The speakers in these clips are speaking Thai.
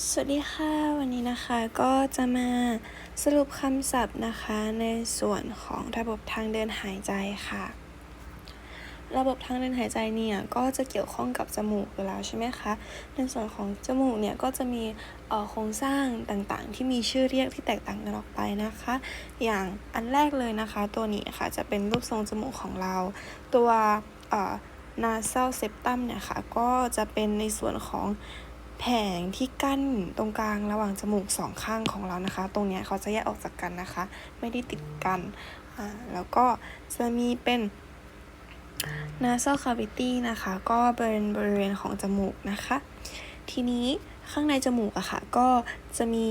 สวัสดีค่ะ วันนี้นะคะก็จะมาสรุปคำศัพท์นะคะในส่วนของระบบทางเดินหายใจค่ะ ระบบทางเดินหายใจเนี่ยก็จะเกี่ยวข้องกับจมูกอยู่แล้วใช่ไหมคะในส่วนของจมูกเนี่ยก็จะมีโครงสร้างต่างๆ ที่มีชื่อเรียกที่แตกต่างกันออกไปนะคะ อย่างอันแรกเลยนะคะ ตัวนี้ค่ะจะเป็นรูปทรงจมูกของเรา ตัว nasal septum เนี่ยค่ะก็จะเป็นในส่วนของ แผงที่กั้นตรงกลางระหว่างจมูกสองข้างของเรานะคะ ตรงนี้เขาจะแยกออกจากกันนะคะ ไม่ได้ติดกันอ่าแล้วก็จะมีเป็น nasal cavity นะคะ ก็เป็นบริเวณของจมูกนะคะ ทีนี้ข้างในจมูกอะค่ะ ก็จะมี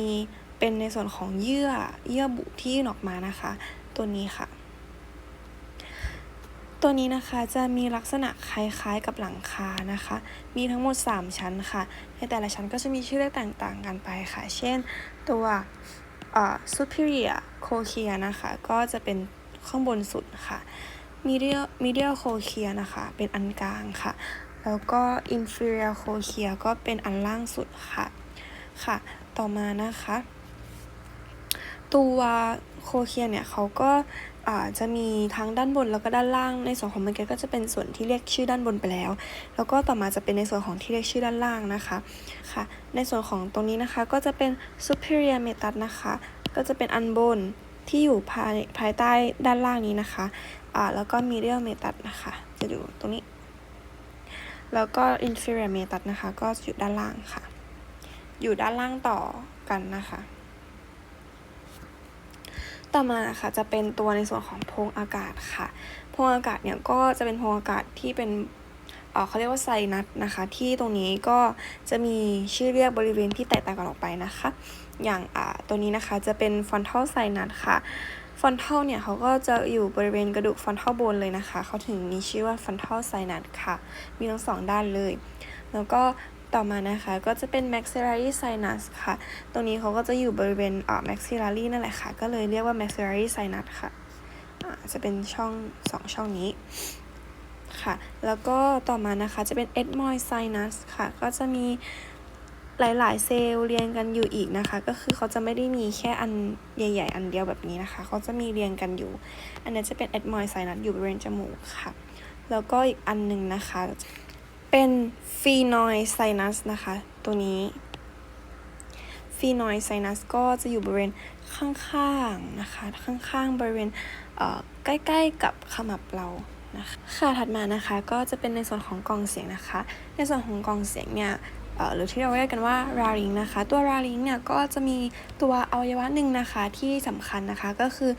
เป็นในส่วนของเยื่อเยื่อบุที่ยื่นออกมานะคะ ตัวนี้ค่ะ ตัวนี้นะคะจะมีลักษณะคล้ายๆกับหลังคานะคะ มีทั้งหมด 3 ชั้นค่ะ ในแต่ละชั้นก็จะมีชื่อเรียกต่างๆกันไปค่ะ เช่นตัว superior cochlea นะคะ ก็จะเป็นข้างบนสุดค่ะ medial medial cochlea นะคะ เป็นอันกลางค่ะ แล้วก็ inferior cochlea ก็เป็นอันล่างสุดค่ะ ค่ะ ต่อมานะคะ ตัวโคเคียเนี่ยเขาก็อาจะมีทั้งด้านบนแล้วก็ด้านล่าง ในส่วนของมันก็จะเป็นส่วนที่เรียกชื่อด้านบนไปแล้ว แล้วก็ต่อมาจะเป็นในส่วนของที่เรียกชื่อด้านล่างนะคะค่ะ ในส่วนของตรงนี้นะคะก็จะเป็น superior metas นะคะ ก็จะเป็นอันบนที่อยู่ภายภายใต้ด้านล่างนี้นะคะอ่าแล้วก็ medial metas นะคะ จะอยู่ตรงนี้ แล้วก็ inferior metas นะคะ ก็อยู่ด้านล่างค่ะ อยู่ด้านล่างต่อกันนะคะ ต่อมาค่ะจะเป็นตัวในส่วนของโพรงอากาศค่ะ โพรงอากาศเนี่ยก็จะเป็นโพรงอากาศที่เป็นเเขาเรียกว่าไซนัสนะคะ ที่ตรงนี้ก็จะมีชื่อเรียกบริเวณที่แตกต่างกันออกไปนะคะ อย่างอ่าตัวนี้นะคะจะเป็นฟอนทัลไซนัสค่ะฟอนทัลเนี่ยเขาก็จะอยู่บริเวณกระดูกฟอนทัลบนเลยนะคะ เขาถึงมีชื่อว่าฟอนทัลไซนัสค่ะ มีทั้งสองด้านเลย แล้วก็ ต่อมานะคะก็จะเป็น maxillary sinus ค่ะ ตรงนี้เขาก็จะอยู่บริเวณอ่า maxillary นั่นแหละค่ะ ก็เลยเรียกว่า maxillary sinus ค่ะจะเป็นช่องสองช่องนี้ค่ะ แล้วก็ต่อมานะคะจะเป็น ethmoid sinus ค่ะ ก็จะมีหลาย ๆ เซลล์เรียงกันอยู่อีกนะคะ ก็คือเขาจะไม่ได้มีแค่อันใหญ่ ๆ อันเดียวแบบนี้นะคะ เขาจะมีเรียงกันอยู่ อันนี้จะเป็น ethmoid sinus อยู่บริเวณจมูกค่ะ แล้วก็อีกอันหนึ่งนะคะ เป็นฟีนอยไซนัสนะคะ ตัวนี้ฟีนอยไซนัสก็จะอยู่บริเวณข้างๆนะคะ ข้างๆบริเวณเอ่อใกล้ๆกับขมับเรานะคะค่ะถัดมานะคะก็จะเป็นในส่วนของกล่องเสียงนะคะ ในส่วนของกล่องเสียงเนี่ย หรือที่เราเรียกกันว่า larynx นะคะ ตัว larynx เนี่ยก็จะมีตัวอวัยวะหนึ่งนะคะที่สำคัญนะคะก็คือ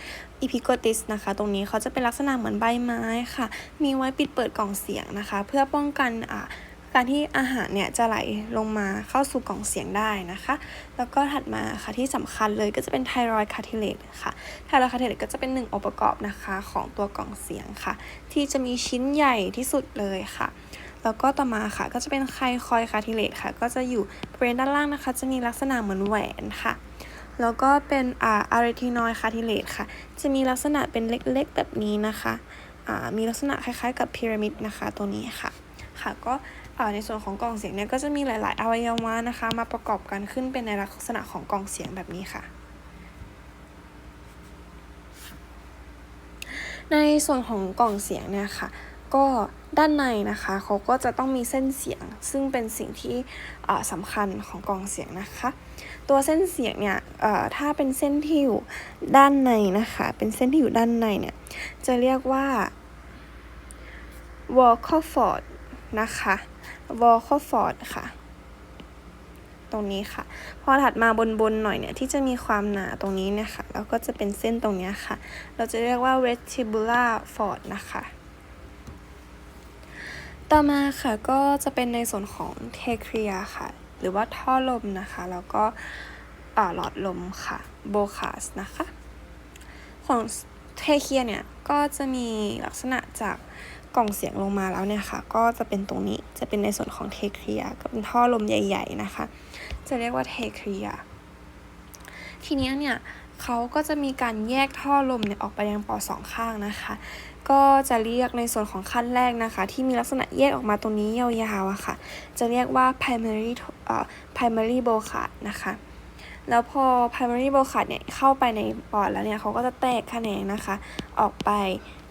epiglottis นะคะ ตรงนี้เขาจะเป็นลักษณะเหมือนใบไม้ค่ะ มีไว้ปิดเปิดกล่องเสียงนะคะ เพื่อป้องกันอ่าการที่อาหารเนี่ยจะไหลลงมาเข้าสู่กล่องเสียงได้นะคะ แล้วก็ถัดมาค่ะที่สำคัญเลยก็จะเป็นไทรอยคาร์ทิเลตค่ะไทรอยคาร์ทิเลตก็จะเป็นหนึ่งองค์ประกอบนะคะของตัวกล่องเสียงค่ะ ที่จะมีชิ้นใหญ่ที่สุดเลยค่ะ แล้วก็ต่อมาค่ะก็จะเป็นไคคอยคาทิเลตค่ะ ก็จะอยู่บริเวณด้านล่างนะคะ จะมีลักษณะเหมือนแหวนค่ะ แล้วก็เป็นอ่าอาร์เรทินอยคาทิเลตค่ะ จะมีลักษณะเป็นเล็กๆแบบนี้นะคะอ่ามีลักษณะคล้ายๆ กับพีระมิดนะคะตัวนี้ค่ะค่ะก็ในส่วนของกล่องเสียงเนี่ยก็จะมีหลาย ๆ อวัยวะนะคะ มาประกอบกันขึ้นเป็นในลักษณะของกล่องเสียงแบบนี้ค่ะ ในส่วนของกล่องเสียงเนี่ยค่ะ ก็ด้านในนะคะเขาก็จะต้องมีเส้นเสียง ซึ่งเป็นสิ่งที่สำคัญของกองเสียงนะคะ ตัวเส้นเสียงเนี่ยถ้าเป็นเส้นที่อยู่ด้านในนะคะ เป็นเส้นที่อยู่ด้านในเนี่ยจะเรียกว่า vocal cord นะคะ vocal cord ค่ะ ตรงนี้ค่ะ พอถัดมาบนๆหน่อยเนี่ยที่จะมีความหนาตรงนี้เนี่ยค่ะแล้วก็จะเป็นเส้นตรงนี้ค่ะ เราจะเรียกว่า vestibular cord นะคะ ต่อมาค่ะก็จะเป็นในส่วนของ trachea ค่ะ หรือว่าท่อลมนะคะ แล้วก็หลอดลมค่ะ bronchus นะคะ ของเทเคียเนี่ยก็จะมีลักษณะจากกล่องเสียงลงมาแล้วเนี่ยค่ะ ก็จะเป็นตรงนี้จะเป็นในส่วนของเทเคียก็เป็นท่อลมใหญ่ ๆนะคะ จะเรียกว่าเทเคียทีนี้เนี่ยเขาก็จะมีการแยกท่อลมเนี่ยออกไปยังปอดสองข้างนะคะ ก็จะเรียกในส่วนของขั้นแรกนะคะ ที่มีลักษณะแยกออกมาตรงนี้ยาวๆอะค่ะ จะเรียกว่า primary เอ่อ primary bronchi นะคะ แล้วพอ primary bronchi เนี่ยเข้าไปในปอดแล้วเนี่ยเขาก็จะแตกแขนงนะคะ ออกไป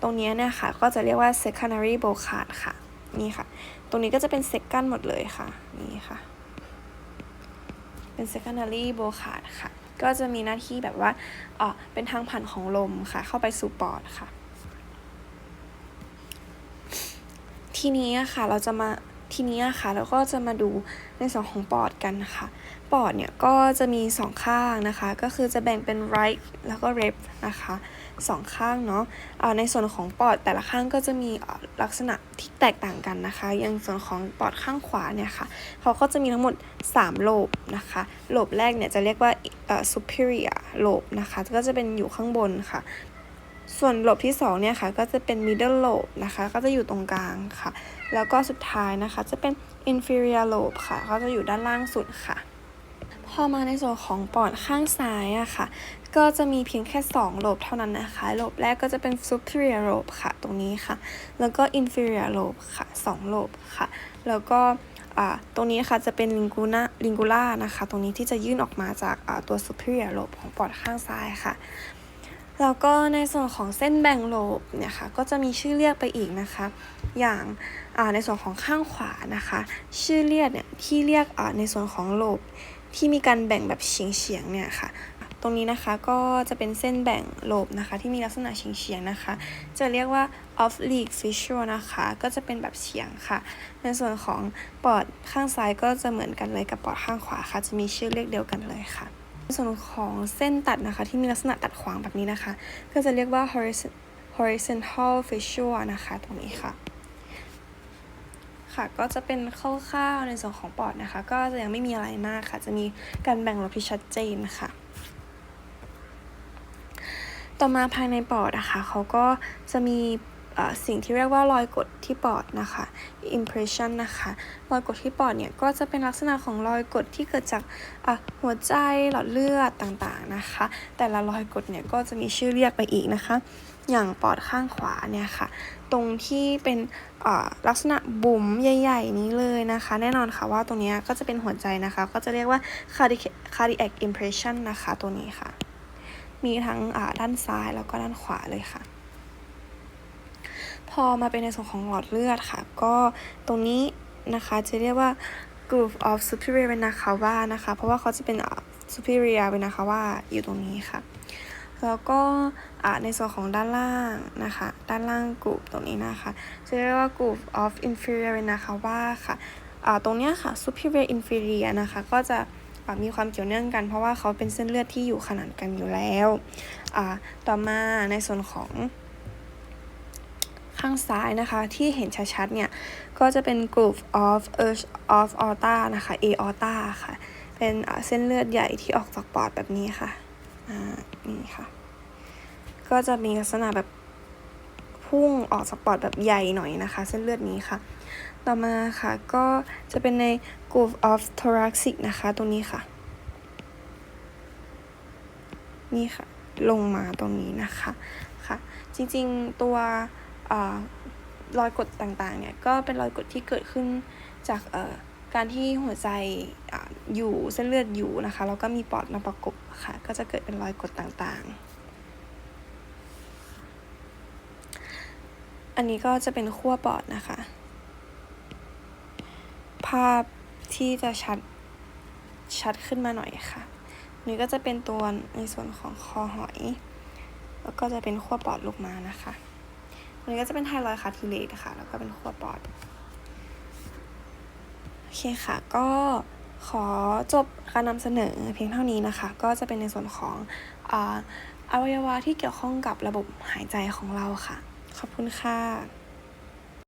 ตรงนี้เนี่ยค่ะ ก็จะเรียกว่า secondary bronchi ค่ะ นี่ค่ะ ตรงนี้ก็จะเป็น second หมดเลยค่ะ นี่ค่ะ เป็น secondary bronchi ค่ะ ก็จะมีหน้าที่แบบว่าเอ่อเป็นทางผ่านของลมค่ะ เข้าไปสู่ปอดค่ะ ทีนี้ค่ะเราจะมาทีนี้ค่ะเราก็จะมาดูในส่วนของปอดกันนะคะปอดเนี่ยก็จะมีสองข้างนะคะ ก็คือจะแบ่งเป็น right แล้วก็ left นะคะสองข้างเนาะเอ่อในส่วนของปอดแต่ละข้างก็จะมีลักษณะที่แตกต่างกันนะคะ อย่างส่วนของปอดข้างขวาเนี่ยค่ะเขาก็จะมีทั้งหมด 3โลบนะคะโลบแรกเนี่ยจะเรียกว่า superior โลบนะคะก็จะเป็นอยู่ข้างบนค่ะ ส่วนโลบที่2เนี่ยค่ะก็จะเป็น middle lobe นะคะก็จะอยู่ตรงกลางค่ะ แล้วก็สุดท้ายนะคะจะเป็น inferior lobe ค่ะ ก็จะอยู่ด้านล่างสุดค่ะ พอมาในส่วนของปอดข้างซ้ายอะค่ะ ก็จะมีเพียงแค่ 2โลบเท่านั้นนะคะโลบแรกก็จะเป็น superior lobe ค่ะ ตรงนี้ค่ะ แล้วก็ inferior lobe ค่ะ 2โลบค่ะ แล้วก็อ่าตรงนี้ค่ะจะเป็น lingula lingula นะคะ ตรงนี้ที่จะยื่นออกมาจากอ่าตัว superior lobe ของปอดข้างซ้ายค่ะ แล้วก็ในส่วนของเส้นแบ่งโลบเนี่ยค่ะก็จะมีชื่อเรียกไปอีกนะคะ อย่างในส่วนของข้างขวานะคะ ชื่อเรียกเนี่ยที่เรียกในส่วนของโลบที่มีการแบ่งแบบเฉียงเฉียงเนี่ยค่ะ ตรงนี้นะคะก็จะเป็นเส้นแบ่งโลบนะคะ ที่มีลักษณะเฉียงเฉียงนะคะ จะเรียกว่า oblique fissure นะคะ ก็จะเป็นแบบเฉียงค่ะ ในส่วนของปอดข้างซ้ายก็จะเหมือนกันเลยกับปอดข้างขวาค่ะ จะมีชื่อเรียกเดียวกันเลยค่ะ ส่วนของเส้นตัดนะคะที่มีลักษณะตัดขวางแบบนี้นะคะ ก็จะเรียกว่า horizontal fissure นะคะตรงนี้ค่ะ ค่ะก็จะเป็นคร่าวๆในส่วนของปอดนะคะ ก็จะยังไม่มีอะไรมากค่ะ จะมีการแบ่งโลบที่ชัดเจนค่ะ ต่อมาภายในปอดนะคะเขาก็จะมี สิ่งที่เรียกว่ารอยกดที่ปอดนะคะ impression นะคะรอยกดที่ปอดเนี่ยก็จะเป็นลักษณะของรอยกดที่เกิดจากหัวใจหลอดเลือดต่างๆนะคะ แต่ละรอยกดเนี่ยก็จะมีชื่อเรียกไปอีกนะคะ อย่างปอดข้างขวาเนี่ยค่ะ ตรงที่เป็นลักษณะบุ๋มใหญ่ ๆ นี้เลยนะคะ แน่นอนค่ะว่าตรงนี้ก็จะเป็นหัวใจนะคะ ก็จะเรียกว่า cardiac impression นะคะตัวนี้ค่ะ มีทั้งด้านซ้ายแล้วก็ด้านขวาเลยค่ะ พอมาเป็นในส่วนของหลอดเลือดค่ะ ก็ตรงนี้นะคะจะเรียกว่า groove of superior vena cava นะคะ เพราะว่าเขาจะเป็น superior vena cava อยู่ตรงนี้ค่ะ แล้วก็ในส่วนของด้านล่างนะคะ ด้านล่างก o ู p ตรงนี้นะคะ จะเรียกว่า groove of inferior vena cava ค่ะตรงนี้ค่ะ superior inferior นะคะ ก็จะมีความเกี่ยวเนื่องกัน เพราะว่าเขาเป็นเส้นเลือดที่อยู่ขนานกันอยู่แล้ว ต่อมาในส่วนของ ข้างซ้ายนะคะ ที่เห็นชัดๆเนี่ย ก็จะเป็น groove of urge of aorta นะคะ aorta ค่ะ เป็นเส้นเลือดใหญ่ที่ออกจากปอดแบบนี้ค่ะอ่านี่ค่ะ ก็จะมีลักษณะแบบพุ่งออกจากปอดแบบใหญ่หน่อยนะคะ เส้นเลือดนี้ค่ะ ต่อมาค่ะก็จะเป็นใน groove of thoracic นะคะตรงนี้ค่ะ นี่ค่ะ ลงมาตรงนี้นะคะค่ะ จริงๆตัว รอยกดต่างๆเนี่ยก็เป็นรอยกดที่เกิดขึ้นจากการที่หัวใจออยู่เส้นเลือดอยู่นะคะแล้วก็มีปอดมาประกบค่ะก็จะเกิดเป็นรอยกดต่างๆ อันนี้ก็จะเป็นขั้วปอดนะคะ ภาพที่จะชัดชัดขึ้นมาหน่อยค่ะนนี้ก็จะเป็นตัวในส่วนของคอหอย แล้วก็จะเป็นขั้วปอดลงมานะคะ อันนี้ก็จะเป็นไทรอยคาทิเลตค่ะ แล้วก็เป็นขั้วปอด โอเคค่ะ ก็ขอจบการนำเสนอเพียงเท่านี้นะคะ ก็จะเป็นในส่วนของออวัยวะที่เกี่ยวข้องกับระบบหายใจของเราค่ะ ขอบคุณค่ะ